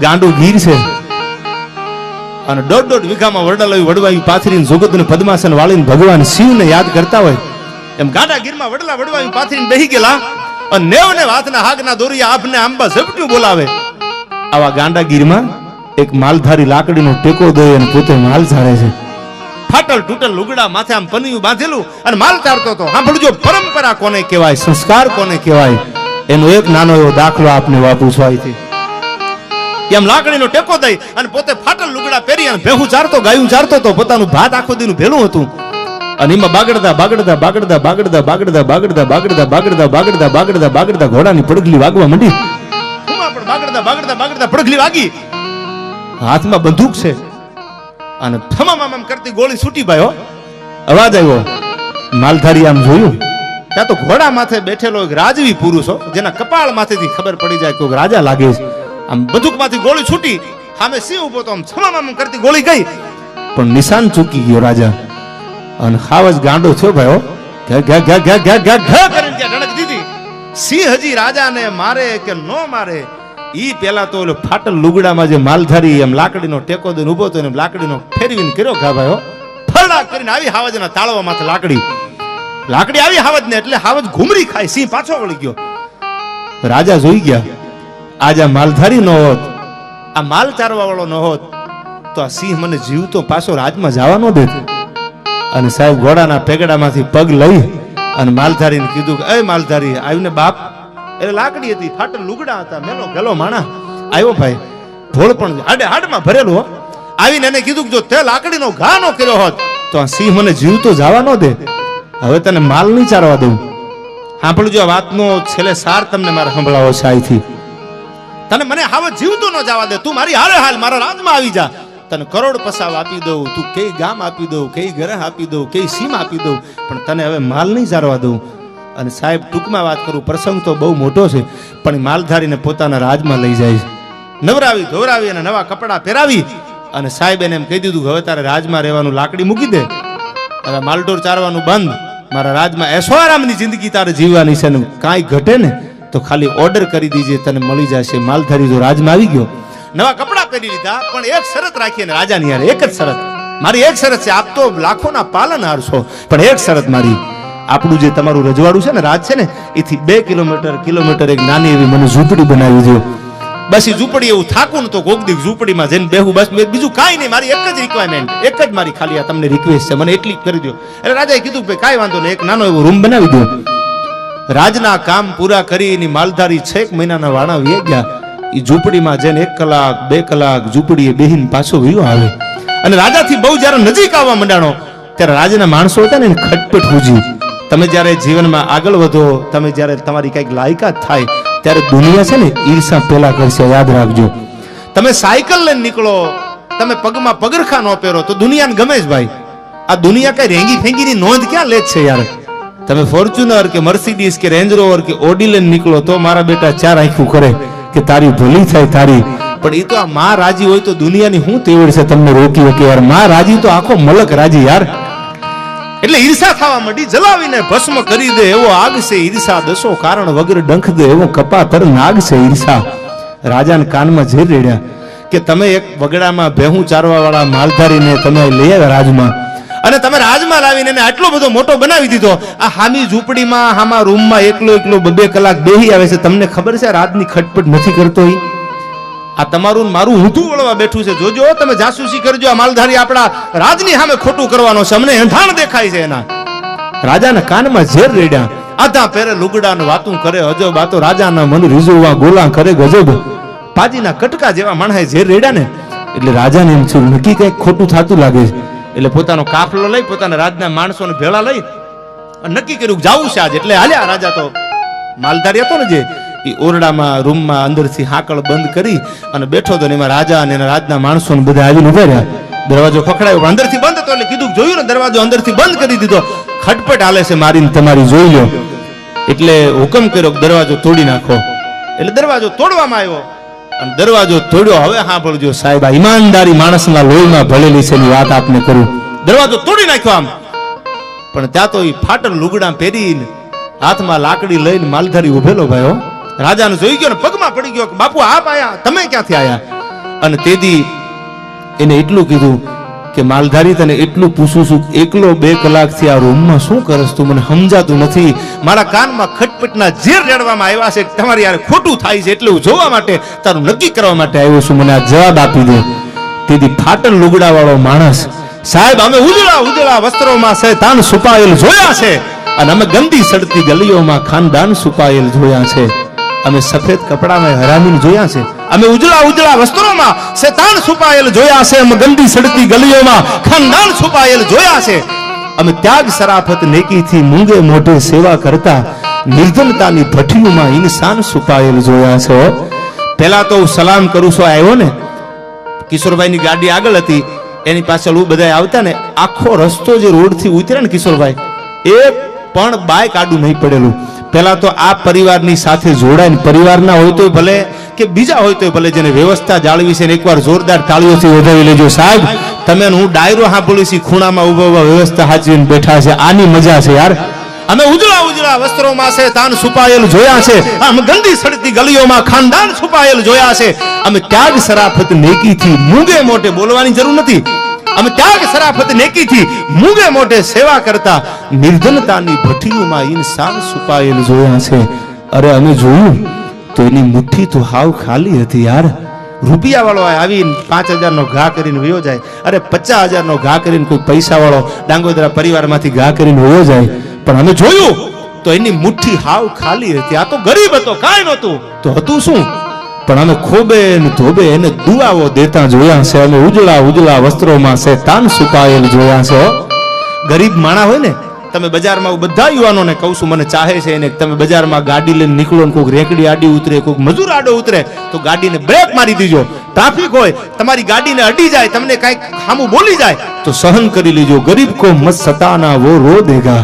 ગાંડું ગીર છે. અને દોઢ દોઢ વીઘામાં વડલાવી વડવાયું પાથરીને જોગતને પદ્માસન વાળીને ભગવાન શિવને યાદ કરતા હોય. એમ ગાંડા ગીરમાં વડલા વડવાયું પાથરીને બેહી ગયેલા. અને નેવ ને હાથના હાગના દોરિયા આપને આંબા ઝપટ્યું બોલાવે. આવા ગાંડા ગીરમાં એક માલધારી લાકડીનો ટેકો દે અને પોતે માલ ઝાડે છે. ફાટલ તૂટલ લુગડા માથે આમ પનિયું બાંધેલું અને માલ તારતો હતો. સાંભળજો, પરંપરા કોને કહેવાય, સંસ્કાર કોને કહેવાય? એનો એક નાનો એવો દાખલો આપને વાપરું છું અહીંથી એમ લાકડીનો ટેકો દઈ અને પોતે ફાટલ લુગડા પહેરી અને ભેહું ચારતો ગાયું ચારતો તો પોતાનું ભાત આખો દીનું ભેલું હતું અને એમાં બાગડતા બાગડતા બાગડતા બાગડતા બાગડતા બાગડતા બાગડતા બાગડતા બાગડતા બાગડતા બાગડતા ઘોડાની પડગલી વાગવા માંડી બાગડતા બાગડતા બાગડતા પડગલી વાગી હાથમાં બંદૂક છે અને થમામામ કરતી ગોળી છૂટી ભાઈ અવાજ આવ્યો માલધારી આમ જોયું ત્યાં તો ઘોડા માથે બેઠેલો એક રાજવી પુરુષ હો જેના કપાળ માથેથી ખબર પડી જાય કે રાજા લાગે છે આમ બંદૂકમાંથી ગોળી છૂટી, સામે સિંહ ઊભો તો આમ થમામ આમ કરતી ગોળી ગઈ. પણ નિશાન ચૂકી ગયો રાજા. અને ખાવજ ગાંડો થયો ભાઈ ઘા ઘા ઘા ઘા ઘા ઘા ઘા કરીને ત્યાં ધડક દીધી. સિંહ હજી રાજાને મારે કે નો મારે, ઈ પેલા તો ઓલો ફાટલ લુગડામાં જે માલધારી એમ લાકડીનો ટેકો દઈને ઊભો હતો એમ લાકડીનો ફેરવીને કર્યો ઘા ભાઈ ફરડા કરીને આવી હાવજના તાળવા માથે લાકડી. લાકડી આવી હાવજ ને એટલે હાવજ ઘુમરી ખાય. સિંહ પાછો વળી ગયો. રાજા જોઈ ગયા. આજ આ માલધારી ન હોત. આ માલ ચારવા વાળો ન હોત તો આ સિંહ મને જીવતો પાછો રાજમાં જવા ન દેત. અને સાહેબ ઘોડાના પેગડામાંથી પગ લઈ અને માલધારીને કીધું કે એ માલધારી આવીને બાપ. એટલે લાકડી હતી ફાટલ લુગડા હતા મેલો ગેલો માણા. આવ્યો ભાઈ ઢોળ પણ હાડે હાડમાં ભરેલો આવીને એને કીધું કે જો તે લાકડીનો ઘા નો કર્યો હોત તો આ સિંહ મને જીવતો જવા ન દે. હવે તને માલ નહીં ચારવા દઉં. સાંભળજો આ વાતનો છેલ્લે સાર તમને મારે સંભળાવો છે અહીંથી તને મને હાવ જીવતો ન જવા દે. તું મારી હારે હાલ, મારા રાજમાં આવી જા. તને કરોડ પસાવ આપી દઉં, તું કઈ ગામ આપી દઉં કઈ ગ્રહ આપી દઉં કઈ સીમ આપી દઉં, પણ તને હવે માલ નહીં ચારવા દઉં. અને સાહેબ, ટૂંકમાં વાત કરું, પ્રસંગ તો બહુ મોટો છે, પણ માલધારીને પોતાના રાજમાં લઈ જાય નવરાવી ધોરાવી અને નવા કપડાં પહેરાવી. અને સાહેબ એને એમ કહી દીધું કે હવે તારે રાજમાં રહેવાનું લાકડી મૂકી દે. હવે માલઢોર ચારવાનું બંધ. મારા રાજમાં એશોઆરામની જિંદગી તારે જીવવાની છે ને કાંઈ ઘટે ને તો ખાલી ઓર્ડર કરી દીજે, તને મળી જશે. માલધારી જો રાજમાં આવી ગયો, નવા કપડાં પહેરી લીધા, પણ એક શરત રાખી અને રાજાની યાર એક જ શરત. મારી એક શરત છે, આપ તો લાખોના પાલનહાર છો પણ એક શરત મારી, આપણું જે તમારું રજવાડું છે ને, રાજ છે ને, એથી બે કિલોમીટર કિલોમીટર એક નાની એવી મને ઝૂંપડી બનાવી દો. બસ એ ઝૂંપડી એવું થાકું ને તો કોક ઝૂંપડીમાં જઈને બેહું, બસ મેં બીજું કાંઈ નહીં, મારી એક જ રિક્વાયરમેન્ટ એક જ મારી ખાલી આ તમને રિક્વેસ્ટ છે, મને એટલી કરી દો. એટલે રાજાએ કીધું કે કાંઈ વાંધો નહીં, એક નાનો એવો રૂમ બનાવી દો. રાજના કામ પૂરા કરી એની માલધારી છેક મહિનાના વાણા વી ગયા. એ ઝૂંપડીમાં જઈને એક કલાક, બે કલાક ઝૂંપડીએ બેહીને પાછો વયો આવે. અને રાજાથી બહુ જ્યારે નજીક આવવા માંડાણો, ત્યારે રાજના માણસો હતા ને ખટપટ હુજી. તમે જ્યારે જીવનમાં આગળ વધો, તમે જ્યારે તમારી કંઈક લાયકાત થાય, ત્યારે દુનિયા છે ને ઈર્ષા પેલા કરશે, યાદ રાખજો. તમે સાયકલ લઈને નીકળો, તમે પગમાં પગરખા ન પહેરો, તો દુનિયાને ગમે જ ભાઈ. આ દુનિયા કઈ રેંગી ફેંગીની નોંધ ક્યાં લે છે યાર? તમે ફોર્ચ્યુનર કે મર્સિડીઝ કે રેન્જ રોવર કે ઓડી લઈને નીકળો તો મારા બેટા ચાર આંખું કરે કે તારી ભલી થાય તારી. પણ એ તો આ માં રાજી હોય તો દુનિયાની શું તેવડ છે તમને રોકી શકે યાર. માં રાજી તો આખો મલક રાજી યાર. એટલે ઈર્ષા થવા માંડી, જલાવીને ભસ્મ કરી દે એવો આગ છે ઈર્ષા. દસો કારણ વગર ડંખ દે એવો કપાતર નાગ છે ઈર્ષા. રાજાને કાનમાં ઝેર રેડ્યા કે તમે એક વગડામાં ભેહું ચારવા વાળા માલધારીને તમે લઈ આવ્યા રાજમાં. અને તમે રાજમાં લાવીને એને આટલો બધો મોટો બનાવી દીધો. આ હામી ઝૂંપડીમાં, હામા રૂમમાં એકલો એકલો બે કલાક બેહી આવે છે. તમને ખબર છે રાજની ખટપટ નથી કરતો એ આ તમારું મારું ઊંધું વળવા બેઠું છે. જોજો, તમે જાસૂસી કરજો. આ માલધારી આપણા રાજની સામે ખોટું કરવાનો છે. અમને એંધાણ દેખાય છે એના. રાજાના કાનમાં ઝેર રેડ્યા. આધા પેરે લુગડા વાતું કરે અજબ આ તો રાજાના મન રીઝવવા ગોલા કરે ગજબ. પાજીના કટકા જેવા માણસે ઝેર રેડ્યા ને. એટલે રાજાને એમ થયું, નક્કી કઈ ખોટું થતું લાગે છે. એટલે પોતાનો કાફલો લઈ, પોતાના રાજના માણસોને ભેળા લઈ નક્કી કર્યું જાવું છે આજે. એટલે હાલ્યા રાજા તો માલધારી હતો ને જે એ ઓરડામાં, રૂમમાં, અંદરથી હાકળ બંધ કરી અને બેઠો હતો ને એમાં રાજા અને એના રાજના માણસોને બધા આવીને ઊભા રહ્યા. દરવાજો ખખડાયો, પણ અંદરથી બંધ હતો એટલે કીધું જોયું ને દરવાજો અંદરથી બંધ કરી દીધો. ખટપટ હાલે છે મારીને તમારી જોઈ લો. એટલે હુકમ કર્યો દરવાજો તોડી નાખો. એટલે દરવાજો તોડવામાં આવ્યો. અને દરવાજો તોડ્યો. હવે સાંભળજો સાહેબ, આ ઈમાનદારી માણસના લોહીમાં ભળેલી છે એની વાત આપને કરું. દરવાજો તોડી નાખ્યો આમ. પણ ત્યાં તો એ ફાટલ લુગડા પહેરીને હાથમાં લાકડી લઈને માલધારી ઉભેલો ભાઈ રાજાને જોઈ ગયો ને પગમાં પડી ગયો બાપુ, આપ આયા? તમે ક્યાંથી આયા? અને તેથી એને એટલું કીધું કે માલધારી તને એટલું પૂછું છું, એકલો બે કલાકથી આ રૂમમાં શું કરસ તું? મને સમજાતું નથી. મારા કાનમાં ખટપટના ઝેર રેડવામાં આવ્યા છે. તમારી યાર ખોટું થાય છે એટલે હું જોવા માટે, તારું નક્કી કરવા માટે આવ્યો છું. મને આ જવાબ આપી દે. તેથી ફાટલ લુગડા વાળો માણસ, સાહેબ, અમે ઉજળા ઉજળા વસ્ત્રોમાં છે તાન છુપાયેલ જોયા છે. અને અમે ગંદી સડતી ગલીઓમાં ખાનદાન છુપાયેલ જોયા છે. અમે સફેદ કપડામાં હરામીને જોયા છે. અમે ઉજળા ઉજળા વસ્ત્રોમાં શેતાન છુપાયેલ જોયા છે અમે ગંદી સડતી ગલીઓમાં ખાનદાન છુપાયેલ જોયા છે. અમે ત્યાગ સરાફત નેકીથી મૂંગે મોઢે સેવા કરતા નિર્ધનતાની ભઠ્ઠીઓમાં ઇન્સાન છુપાયેલ જોયા છે. પહેલા તો હું સલામ કરું છું આવ્યો ને. કિશોરભાઈની ગાડી આગળ હતી, એની પાછળ હું બધા આવતા ને, આખો રસ્તો જે રોડથી ઉતરે ને કિશોરભાઈ એ પણ બાઇક આડું નહીં પડેલું. પહેલા તો આ પરિવારની સાથે જોડાય પરિવારના હોય તો ભલે કે બીજા હોય તો ભલે જેને વ્યવસ્થા જાળવી છે એકવાર જોરદાર તાળીઓથી વધાવી લેજો સાહેબ. તમે હું ડાયરો સાંભળી છે ખૂણામાં ઊભા વ્યવસ્થા હાચવીને બેઠા છે. આની મજા છે યાર. અમે ઉજળા ઉજળા વસ્ત્રોમાં છે, તાન છુપાયેલ જોયા છે. અમે ગંદી સડતી ગલીઓમાં ખાનદાન છુપાયેલ જોયા છે. અમે ત્યાગ સરાફત નેકીથી મૂંગે મોટે બોલવાની જરૂર નથી. અમે ત્યાગ સરાફત નેકીથી મૂંગે મોટે સેવા કરતા નિર્ધનતાની ભઠ્ઠીઓમાં ઇન્સાન છુપાયેલ જોયા છે. અરે અમે જોયું. તો એની મુઠ્ઠી તો હાવ ખાલી હતી યાર. રૂપિયા વાળો આવીને પાંચ હજાર નો ઘા કરીને વયો જાય. અરે, પચાસ હજાર નો ઘા કરીને કોઈ પૈસા વાળો ડાંગોદરા પરિવારમાંથી ઘા કરીને વયો જાય. પણ અમે જોયું તો એની મુઠ્ઠી હાવ ખાલી હતી. આ તો ગરીબ હતો, કાંઈ નહોતું. તો હતું શું? પણ અમે ખોબે ને ધોબે એને દુઆઓ દેતા જોયા છે અમે ઉજળા ઉજળા વસ્ત્રોમાં છે તાન સુકાયેલ જોયા છે ગરીબ માણા હોય ને તમે બજારમાં બધા યુવાનોને કહું છું, મને ચાહે છે એને તમે બજારમાં ગાડી લઈને નીકળો ને કોઈક રેકડી આડી ઉતરે, કોઈક મજૂર આડો ઉતરે, તો ગાડીને બ્રેક મારી દીજો. ટ્રાફિક હોય, તમારી ગાડીને અડી જાય, તમને કાંઈક સામું બોલી જાય, તો સહન કરી લેજો. ગરીબ કો મત સતાના, વો રો દેગા.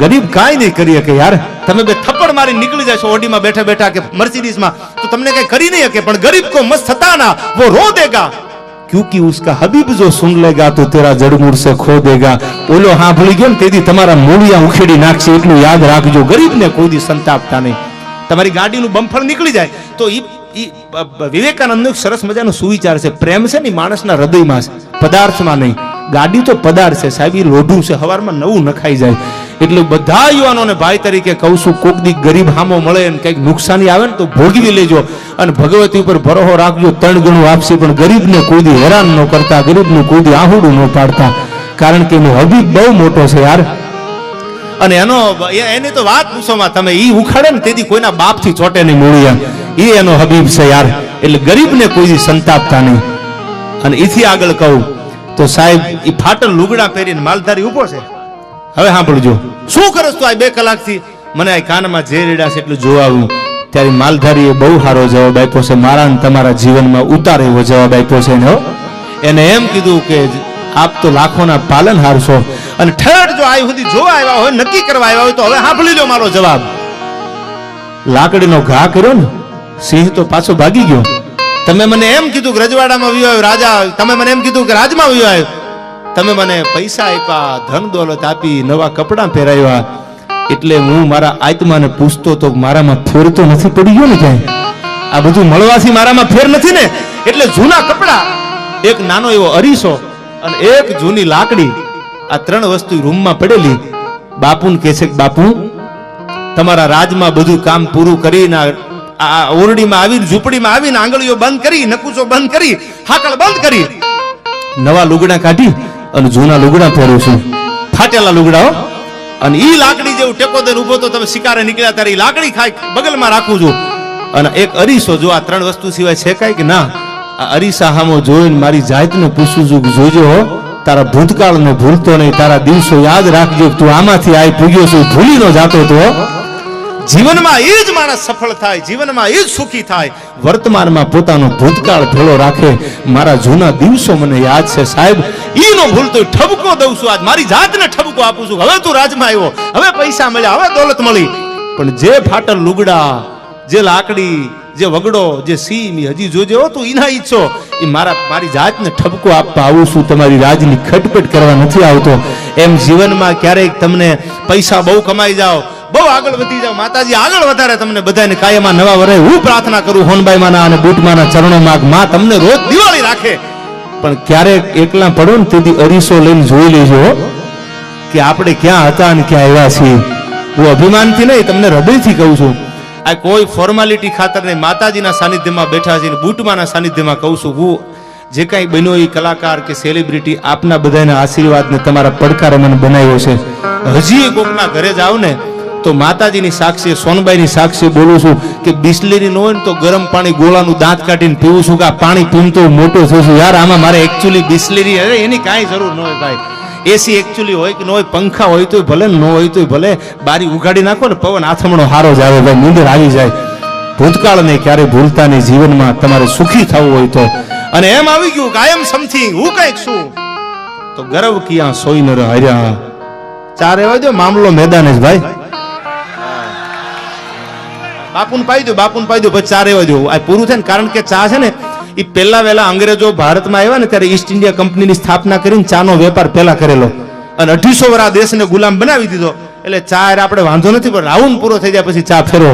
ગરીબ કાંઈ નહીં કરી શકે યાર. તમે બે થપ્પડ મારી નીકળી જશો ઓડીમાં બેઠા બેઠા કે મર્સિડીઝમાં, તો તમને કઈ કરી નહીં શકે, પણ ગરીબ કો મત સતાના, વો રો દેગા. क्योंकि उसका हबीब जो सुन लेगा तो तेरा जड़मूर से खो देगा। ઓલો સાંભળી ગયો તેથી તમારા મૂળિયા ઉખેડી નાખશે એટલું યાદ રાખજો ગરીબને કોઈ દી સંતાપતા નહીં. તમારી ગાડીનું બમ્ફર નીકળી જાય તો એ વિવેકાનંદનો સરસ મજાનો સુવિચાર છે. પ્રેમ છે ને માણસના હૃદયમાં પદાર્થમાં નહીં. ગાડી તો પદાર્થ છે સાહેબ એ લોઢું છે. હવારમાં નવું નખાઈ જાય. એટલે બધા યુવાનોને ભાઈ તરીકે કહું છું, કોક દી ગરીબ હામો મળે ને કંઈક નુકસાની આવે ને તો ભોગવી લેજો. અને ભગવતી ઉપર ભરોહો રાખજો, ત્રણ ગણું આપશે, પણ ગરીબને કોઈ હેરાન ન કરતા, ગરીબનું કોઈ આહુડું ન પાડતા. કારણ કે એનો હબીબ બહુ મોટો છે યાર. અને એનો એની તો વાત પૂછોમાં તમે ઈ ઉખાડે ને તેથી કોઈના બાપથી ચોટે નહીં મૂળિયા એ એનો હબીબ છે યાર. એટલે ગરીબને કોઈ સંતાપતા નહીં. અને એથી આગળ કહું, તો સાહેબ એ ફાટલ લુગડા પહેરીને માલધારી ઊભો છે. હવે સાંભળજો. શું કરસ તું આ બે કલાકથી? મને આ કાનમાં જે રેડા છે એટલું જોવાનું ત્યારે માલધારીએ બહુ સારો જવાબ આપ્યો છે. મારા ને તમારા જીવનમાં ઉતાર એવો જવાબ આપ્યો છે ને હો. એને એમ કીધું કે આપ તો લાખોના પાલન હારશો. અને ઠેઠ જો આવી સુધી જોવા આવ્યા હોય નક્કી કરવા આવ્યા હોય તો હવે સાંભળી લો મારો જવાબ. લાકડીનો ઘા કર્યો ને સિંહ તો પાછો ભાગી ગયો. તમે મને એમ કીધું કે રજવાડામાં વિયો આવ્યો રાજા તમે મને એમ કીધું કે રાજમાં વિયો આવ્યો. તમે મને પૈસા આપ્યા, ધન દોલત આપી, નવા કપડાં પહેરાવ્યા. એટલે હું મારા આત્માને પૂછતો તો મારામાં ફેર તો નથી પડી ગયો ને ક્યાંય? આ બધું મળવાથી મારામાં ફેર નથી ને? એટલે જૂના કપડાં, એક નાનો એવો અરીસો અને એક જૂની લાકડી આ ત્રણ વસ્તુ રૂમમાં પડેલી. બાપુને કહે છે કે, બાપુ, તમારા રાજમાં બધું કામ પૂરું કરીને આ- આ ઓરડીમાં આવીને, ઝૂંપડીમાં આવીને આંગળીઓ બંધ કરી, નકુચો બંધ કરી, હાકળ બંધ કરી, નવા લુગડા કાઢી અને જૂના લુગડા પહેરું છું. ફાટેલા લુગડાઓ અને ઈ લાકડી જેવું ટેકો દઈને ઊભો તો તમે શિકારે નીકળ્યા ત્યારે ઈ લાકડી ખાઈ બગલમાં રાખું છું. અને એક અરીસો જો આ ત્રણ વસ્તુ સિવાય છે કાંઈ કે ના? આ અરીસા હામો જોઈને મારી જાતને પૂછું છું જોજો તારા ભૂતકાળને ભૂલતો નહીં, તારા દિવસો યાદ રાખજો તું આમાંથી આઈ પૂગ્યો છું ભૂલી નો જાતો તો. જીવનમાં એ જ માણસ સફળ થાય, જીવનમાં એ જ સુખી થાય. વર્તમાનમાં પોતાનો ભૂતકાળ ભેળો રાખે. મારા જૂના દિવસો મને યાદ છે સાહેબ. ઈ નો ભૂલતો ઠબકો દઉં છું આજ. મારી જાતને ઠબકો આપું છું. હવે તું રાજમાં આવ્યો. હવે પૈસા મળ્યા, હવે દોલત મળી. પણ જે ફાટલ લુગડા, જે લાકડી, જે વગડો, જે સીમ હજી જોજે હો તું ઈના ઈચ્છો. એ મારા, મારી જાતને ઠપકો આપવા આવું છું. તમારી રાજની ખટપટ કરવા નથી આવતો. એમ જીવનમાં ક્યારેક તમને પૈસા બહુ કમાઈ જાઓ. બહુ આગળ વધી જાઓ. માતાજી, આગળ વધારે તમને બધાને કાયમાં નવા વરે હું પ્રાર્થના કરું હોનબાઈ માના અને બુટમાના ચરણોમાં માં તમને રોજ દિવાળી રાખે. પણ ક્યારેક એકલા પડો ને તેથી અરીસો લઈને જોઈ લેજો. કે આપણે ક્યાં હતા અને ક્યાં આવ્યા છીએ. હું અભિમાનથી નહીં, તમને હૃદયથી કહું છું. આ કોઈ ફોર્માલિટી ખાતર નહીં, માતાજીના સાનિધ્યમાં બેઠા છે બુટમાના સાનિધ્યમાં કહું છું. હું જે કાંઈ બન્યો એ કલાકાર કે સેલિબ્રિટી આપના બધાના આશીર્વાદને તમારા પડકારે મને બનાવ્યો છે. હજી કોકના ઘરે જાવ ને તો માતાજીની સાક્ષી, સોનબાઈની સાક્ષી બોલું છું કે બિસ્લેરી ન હોય ને તો ગરમ પાણી ગોળાનું દાંત કાઢીને પીવું છું કે આ પાણી પીવું તો મોટો થયું યાર, આમાં મારે એકચ્યુઅલી બિસ્લેરી અરે એની કાંઈ જરૂર ન હોય ભાઈ. એસી એકચ્યુઅલી હોય કે ન હોય, પંખા હોય તોય ભલે, ન હોય તોય ભલે. બારી ઉગાડી નાખો ને પવન આથમણો હારો જ આવે ભાઈ, નીંદર આવી જાય. ભૂતકાળને ક્યારે ભૂલતા નહીં, જીવનમાં તમારે સુખી થવું હોય તો. અને એમ આવી ગયું કાયમ સમથી હું કંઈક છું. તો ગર્વ કિયા સોઈ નર હર્યા. ચારે હોય તો મામલો મેદાન જ ભાઈ. બાપુને પાઈ દો, બાપુને પાઈ દો, પછી ચા રહેવા દો. આ પૂરું થાય ને કારણ કે ચા છે ને એ પહેલા વહેલા અંગ્રેજો ભારતમાં આવ્યા ને ત્યારે ઈસ્ટ ઇન્ડિયા કંપનીની સ્થાપના કરીને ચાનો વેપાર પહેલા કરેલો. અને અઢીસો વર્ષ આ દેશને ગુલામ બનાવી દીધો. એટલે ચા આપણે વાંધો નથી, પણ રાઉન્ડ પૂરો થઈ જાય, પછી ચા ફેરવો.